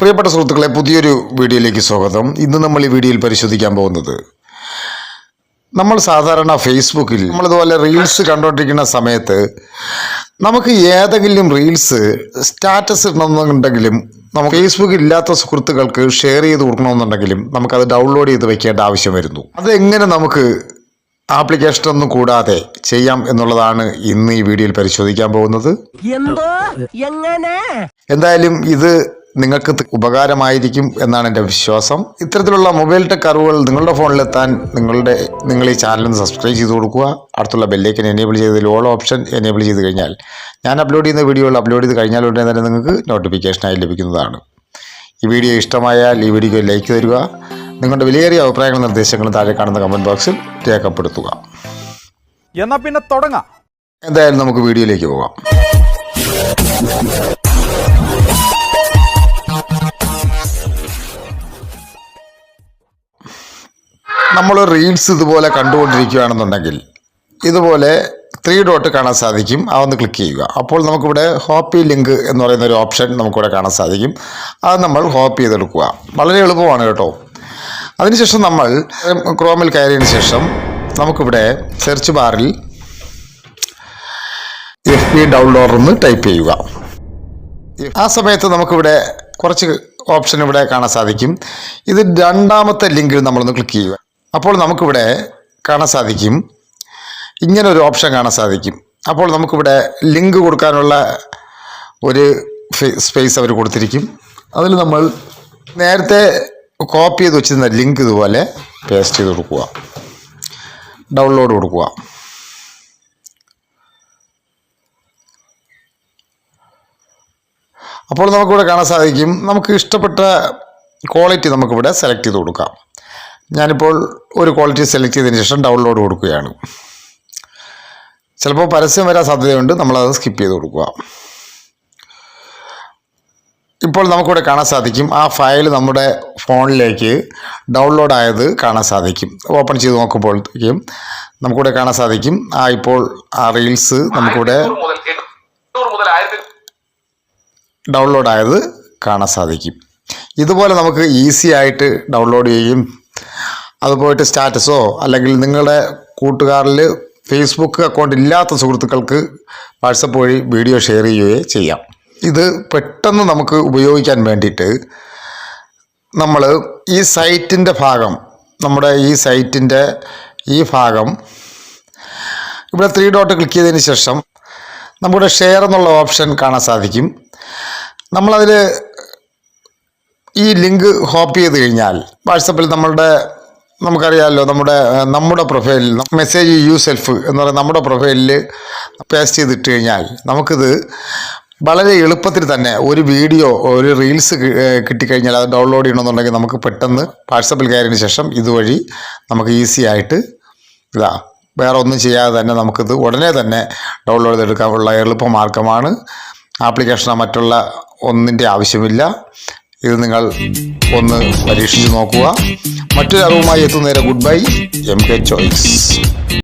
പ്രിയപ്പെട്ട സുഹൃത്തുക്കളെ പുതിയൊരു വീഡിയോയിലേക്ക് സ്വാഗതം. ഇന്ന് നമ്മൾ ഈ വീഡിയോയിൽ പരിശോധിക്കാൻ പോകുന്നത് നമ്മൾ സാധാരണ ഫേസ്ബുക്കിൽ നമ്മളിതുപോലെ റീൽസ് കണ്ടുകൊണ്ടിരിക്കുന്ന സമയത്ത് നമുക്ക് ഏതെങ്കിലും റീൽസ് സ്റ്റാറ്റസ് ഇടണമെന്നുണ്ടെങ്കിലും നമുക്ക് ഫേസ്ബുക്കിൽ ഇല്ലാത്ത സുഹൃത്തുക്കൾക്ക് ഷെയർ ചെയ്ത് കൊടുക്കണമെന്നുണ്ടെങ്കിലും നമുക്കത് ഡൗൺലോഡ് ചെയ്ത് വെക്കേണ്ട ആവശ്യം വരുന്നു. അതെങ്ങനെ നമുക്ക് ആപ്ലിക്കേഷനൊന്നും കൂടാതെ ചെയ്യാം എന്നുള്ളതാണ് ഇന്ന് ഈ വീഡിയോയിൽ പരിശോധിക്കാൻ പോകുന്നത്. എന്തായാലും ഇത് നിങ്ങൾക്ക് ഉപകാരമായിരിക്കും എന്നാണ് എന്റെ വിശ്വാസം. ഇത്തരത്തിലുള്ള മൊബൈൽ ടെക് അറിവുകൾ നിങ്ങളുടെ ഫോണിലെത്താൻ നിങ്ങളുടെ നിങ്ങൾ ഈ ചാനൽ ഒന്ന് സബ്സ്ക്രൈബ് ചെയ്ത് കൊടുക്കുക. അടുത്തുള്ള ബെല്ലേക്കൻ എനേബിൾ ചെയ്തതിൽ ഓൾ ഓപ്ഷൻ എനേബിൾ ചെയ്ത് കഴിഞ്ഞാൽ ഞാൻ അപ്ലോഡ് ചെയ്യുന്ന വീഡിയോകൾ അപ്ലോഡ് ചെയ്ത് കഴിഞ്ഞാൽ ഉടനെ തന്നെ നിങ്ങൾക്ക് നോട്ടിഫിക്കേഷനായി ലഭിക്കുന്നതാണ്. ഈ വീഡിയോ ഇഷ്ടമായാൽ ഈ വീഡിയോക്ക് ലൈക്ക് തരിക. നിങ്ങളുടെ വിലയേറിയ അഭിപ്രായങ്ങളും നിർദ്ദേശങ്ങളും താഴെ കാണുന്ന കമന്റ് ബോക്സിൽ രേഖപ്പെടുത്തുക. എന്നാൽ പിന്നെ തുടങ്ങാം. എന്തായാലും നമുക്ക് വീഡിയോയിലേക്ക് പോകാം. നമ്മൾ റീൽസ് ഇതുപോലെ കണ്ടുകൊണ്ടിരിക്കുകയാണെന്നുണ്ടെങ്കിൽ ഇതുപോലെ ത്രീ ഡോട്ട് കാണാൻ സാധിക്കും. അതൊന്ന് ക്ലിക്ക് ചെയ്യുക. അപ്പോൾ നമുക്കിവിടെ ഹോപ്പി ലിങ്ക് എന്ന് പറയുന്ന ഒരു ഓപ്ഷൻ നമുക്കിവിടെ കാണാൻ സാധിക്കും. അത് നമ്മൾ ഹോപ്പ് ചെയ്തെടുക്കുക. വളരെ എളുപ്പമാണ് കേട്ടോ. അതിനുശേഷം നമ്മൾ ക്രോമിൽ കയറിയതിന് ശേഷം നമുക്കിവിടെ സെർച്ച് ബാറിൽ എഫ് ബി ഡൗൺലോഡർ എന്ന് ടൈപ്പ് ചെയ്യുക. ആ സമയത്ത് നമുക്കിവിടെ കുറച്ച് ഓപ്ഷൻ ഇവിടെ കാണാൻ സാധിക്കും. ഇത് രണ്ടാമത്തെ ലിങ്കിൽ നമ്മളൊന്ന് ക്ലിക്ക് ചെയ്യുക. അപ്പോൾ നമുക്കിവിടെ കാണാൻ സാധിക്കും. ഇങ്ങനെ ഒരു ഓപ്ഷൻ കാണാൻ സാധിക്കും. അപ്പോൾ നമുക്കിവിടെ ലിങ്ക് കൊടുക്കാനുള്ള ഒരു സ്പേസ് അവർ കൊടുത്തിരിക്കും. അതിൽ നമ്മൾ നേരത്തെ കോപ്പി ചെയ്ത് വെച്ചിരുന്ന ലിങ്ക് ഇതുപോലെ പേസ്റ്റ് ചെയ്ത് കൊടുക്കുക. ഡൗൺലോഡ് കൊടുക്കുക. അപ്പോൾ നമുക്കിവിടെ കാണാൻ സാധിക്കും. നമുക്ക് ഇഷ്ടപ്പെട്ട ക്വാളിറ്റി നമുക്കിവിടെ സെലക്ട് ചെയ്ത് കൊടുക്കാം. ഞാനിപ്പോൾ ഒരു ക്വാളിറ്റി സെലക്ട് ചെയ്തതിന് ശേഷം ഡൗൺലോഡ് കൊടുക്കുകയാണ്. ചിലപ്പോൾ പരസ്യം വരാൻ സാധ്യതയുണ്ട് നമ്മളത് സ്കിപ്പ് ചെയ്ത് കൊടുക്കുക. ഇപ്പോൾ നമുക്കിവിടെ കാണാൻ സാധിക്കും ആ ഫയൽ നമ്മുടെ ഫോണിലേക്ക് ഡൗൺലോഡ് ആയത് കാണാൻ സാധിക്കും. ഓപ്പൺ ചെയ്ത് നോക്കുമ്പോഴത്തേക്കും നമുക്കിവിടെ കാണാൻ സാധിക്കും ആ ഇപ്പോൾ ആ റീൽസ് നമുക്കിവിടെ ഡൗൺലോഡ് ആയത് കാണാൻ സാധിക്കും. ഇതുപോലെ നമുക്ക് ഈസി ആയിട്ട് ഡൗൺലോഡ് ചെയ്യും അത് പോയിട്ട് സ്റ്റാറ്റസോ അല്ലെങ്കിൽ നിങ്ങളുടെ കൂട്ടുകാരിൽ ഫേസ്ബുക്ക് അക്കൗണ്ട് ഇല്ലാത്ത സുഹൃത്തുക്കൾക്ക് വാട്സപ്പ് വഴി വീഡിയോ ഷെയർ ചെയ്യുകയോ ചെയ്യാം. ഇത് പെട്ടെന്ന് നമുക്ക് ഉപയോഗിക്കാൻ വേണ്ടിയിട്ട് നമ്മൾ ഈ സൈറ്റിന്റെ ഭാഗം നമ്മുടെ ഈ സൈറ്റിന്റെ ഈ ഭാഗം ഇവിടെ ത്രീ ഡോട്ട് ക്ലിക്ക് ചെയ്തതിന് ശേഷം നമ്മുടെ ഷെയർ എന്നുള്ള ഓപ്ഷൻ കാണാൻ സാധിക്കും. നമ്മളതിൽ ഈ ലിങ്ക് ഹോപ്പ് ചെയ്ത് കഴിഞ്ഞാൽ വാട്സപ്പിൽ നമ്മളുടെ നമുക്കറിയാമല്ലോ നമ്മുടെ നമ്മുടെ പ്രൊഫൈലിൽ മെസ്സേജ് യു സെൽഫ് എന്ന് പറയുന്ന നമ്മുടെ പ്രൊഫൈലിൽ പേസ്റ്റ് ചെയ്തിട്ട് കഴിഞ്ഞാൽ നമുക്കിത് വളരെ എളുപ്പത്തിൽ തന്നെ ഒരു വീഡിയോ ഒരു റീൽസ് കിട്ടിക്കഴിഞ്ഞാൽ അത് ഡൗൺലോഡ് ചെയ്യണമെന്നുണ്ടെങ്കിൽ നമുക്ക് പെട്ടെന്ന് വാട്സപ്പിൽ കയറിയതിന് ശേഷം ഇതുവഴി നമുക്ക് ഈസി ആയിട്ട് ഇതാ വേറെ ഒന്നും ചെയ്യാതെ തന്നെ നമുക്കിത് ഉടനെ തന്നെ ഡൗൺലോഡ് ചെയ്തെടുക്കാനുള്ള എളുപ്പമാർഗമാണ്. ആപ്ലിക്കേഷനോ മറ്റുള്ള ഒന്നിന്റെ ആവശ്യമില്ല. ഇത് നിങ്ങൾ ഒന്ന് പരീക്ഷിച്ച് നോക്കുക. മറ്റൊരു അറിവുമായി എത്തുന്നേരെ good bye M K choice